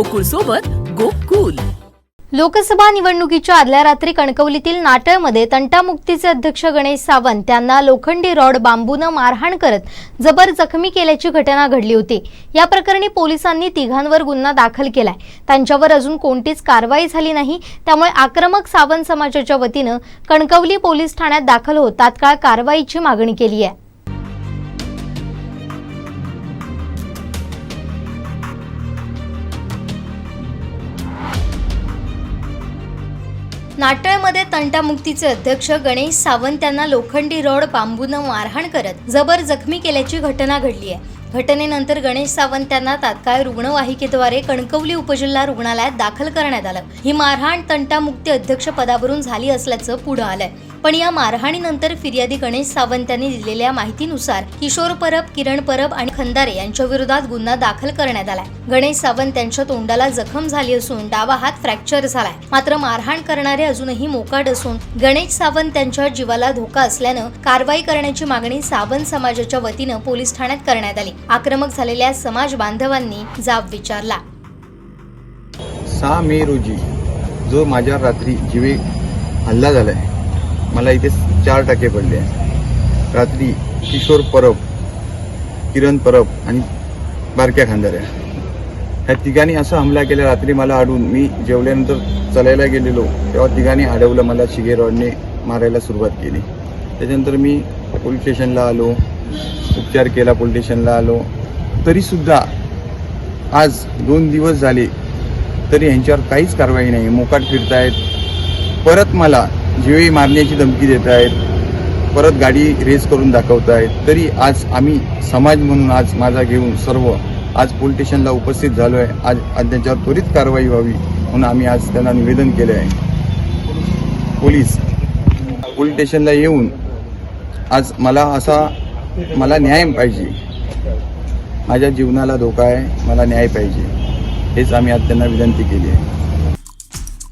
गोकुळ सोबत गोकुल. लोकसभा निवडणुकीच्या आदल्या रात्री कणकवलीतील नाटळमध्ये तंटामुक्तीचे अध्यक्ष गणेश सावंत यांना लोखंडी रॉड बांबूनं मारहाण करत जबर जखमी केल्याची घटना घडली होती. या प्रकरणी पोलिसांनी तिघांवर गुन्हा दाखल केलाय. त्यांच्यावर अजून कोणतीच कारवाई झाली नाही. त्यामुळे आक्रमक सावंत समाजाच्या वतीनं कणकवली पोलीस ठाण्यात दाखल होत तात्काळ कारवाईची मागणी केली आहे नाटळमध्ये तंटामुक्तीचे अध्यक्ष गणेश सावंत यांना लोखंडी रॉड बांबूनं मारहाण करत जबर जखमी केल्याची घटना घडली आहे. घटनेनंतर गणेश सावंत यांना तात्काळ रुग्णवाहिकेद्वारे कणकवली उपजिल्हा रुग्णालयात दाखल करण्यात आलं. ही मारहाण तंटामुक्ती अध्यक्ष पदावरून झाली असल्याचं पुढं आलंय. पण या मारहाणीनंतर फिर्यादी गणेश सावंत यांनी दिलेल्या माहितीनुसार किशोर परब किरण परब आणि खंदारे यांच्या विरोधात गुन्हा दाखल करण्यात आलाय. गणेश सावंत यांच्या तोंडाला जखम झाली असून डावा हात फ्रॅक्चर झालाय. मात्र मारहाण करणारे अजूनही मोकाट असून गणेश सावंत यांच्या जीवाला धोका असल्यानं कारवाई करण्याची मागणी सावंत समाजाच्या वतीनं पोलीस ठाण्यात करण्यात आली. आक्रमक झालेल्या समाज बांधवांनी जाब विचारला. सहा मे रोजी जो माझ्या रात्री जीवे हल्ला झालाय मला इथे चार टाके पडले रात्री किशोर परब किरण परब आणि बारक्या खांदाऱ्या ह्या तिघांनी असा हमला केला रात्री मला आडून मी जेवल्यानंतर चालायला गेलेलो तेव्हा तिघांनी अडवलं मला शिगे रॉडने मारायला सुरुवात केली. त्याच्यानंतर मी पोलीस स्टेशनला आलो उपचार केला पोलीस स्टेशनला आलो. तरीसुद्धा आज दोन दिवस झाले तरी यांच्यावर काहीच कारवाई नाही. मोकाट फिरतायत. परत मला जीवे मारण्याची धमकी देत आहेत. परत गाडी रेस करून दाखवत आहेत. तरी आज आम्ही समाज म्हणून आज माझा घेऊन सर्व आज पोलीस स्टेशनला उपस्थित झालो आहे आज आज त्यांच्यावर त्वरित कारवाई व्हावी म्हणून आम्ही आज त्यांना निवेदन केले आहे. पोलीस पोलीस स्टेशनला येऊन आज मला असा मला न्याय पाहिजे. माझ्या जीवनाला धोका आहे. मला न्याय पाहिजे. हेच आम्ही आज त्यांना विनंती केली आहे.